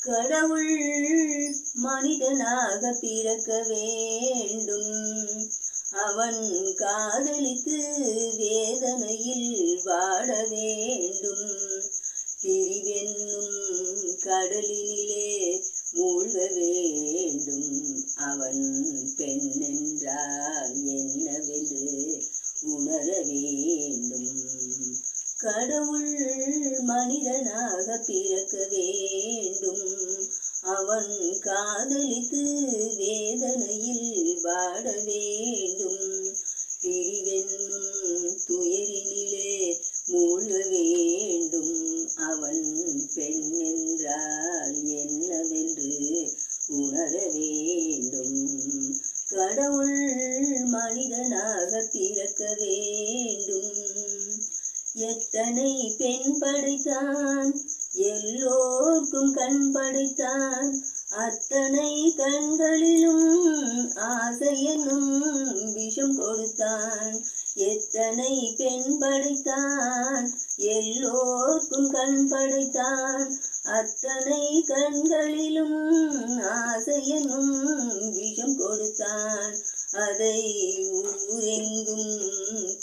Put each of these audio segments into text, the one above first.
கடவுள் மனிதனாக பிறக்க வேண்டும். அவன் காதலித்து வேதனையில் வாட வேண்டும். பிரிவென்னும் கடலினிலே மூழ்க வேண்டும். அவன் பெண் என்றால் என்னவென்று உணர வேண்டும். கடவுள் மனிதனாக பிறக்க வேண்டும். அவன் காதலித்து வேதனையில் வாட வேண்டும். பிரிவென்னும் துயரினிலே மூழ்க வேண்டும். அவன் பெண் என்றால் என்னவென்று உணர வேண்டும். கடவுள் மனிதனாக பிறக்க வேண்டும் எத்தனை பெண் படைத்தான்? எல்லோர்க்கும் கண் படைத்தான். அத்தனை கண்களிலும் ஆசை என்னும் விஷம் கொடுத்தான். எத்தனை பெண் படைத்தான்? எல்லோர்க்கும் கண் படைத்தான். அத்தனை கண்களிலும் ஆசை என்னும் விஷம் கொடுத்தான். அதை ஊரெங்கும்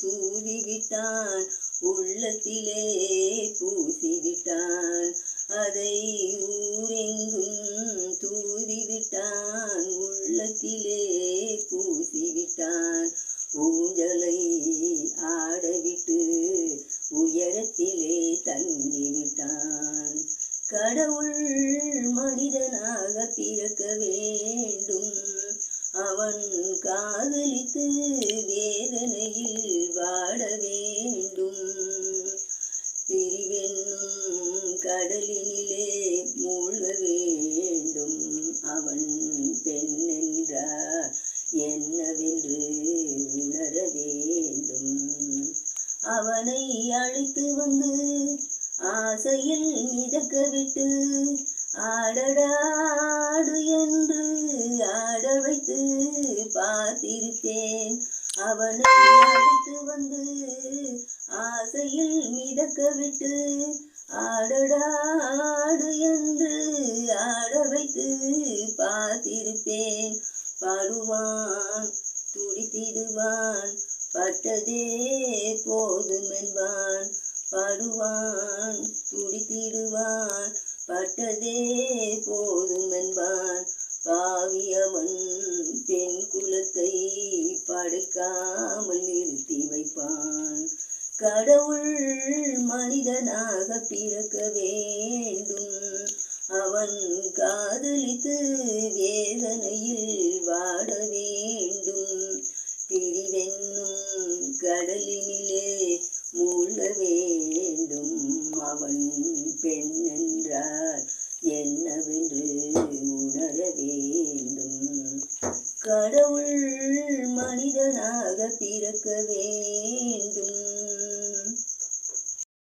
தூவிவிட்டான் உள்ளத்திலே பூசிவிட்டான். அதை ஊரெங்கும் தூதிவிட்டான். உள்ளத்திலே பூசிவிட்டான். ஊஞ்சலை ஆடவிட்டு உயரத்திலே தங்கிவிட்டான். கடவுள் மனிதனாக பிறக்க வேண்டும். அவன் காதலித்து வேதனையில் வாடவே அவன் பெண் என்றார். என்னவென்று உணர வேண்டும். அவனை அழைத்து வந்து ஆசையில் மிதக்க விட்டு ஆடடாடு என்று ஆட வைத்து பார்த்திருப்பேன் அவனை அழைத்து வந்து ஆசையில் மிதக்க விட்டு ஆடடாடு பார்த்திருப்பேன் பாடுவான் துடித்திடுவான் பட்டதே போதுமென்பான். பாடுவான் துடித்திடுவான் பட்டதே போதுமென்பான். பாவியவன் பெண் குலத்தை படைக்காமல் நிறுத்தி வைப்பான். கடவுள் மனிதனாக பிறக்க வேண்டும். அவன் காதலித்து வேதனையில் வாட வேண்டும். பிரிவென்னும் கடலினிலே மூழ்க வேண்டும். அவன் பெண் என்றால் என்னவென்று உணர வேண்டும். கடவுள் மனிதனாக பிறக்க வேண்டும்.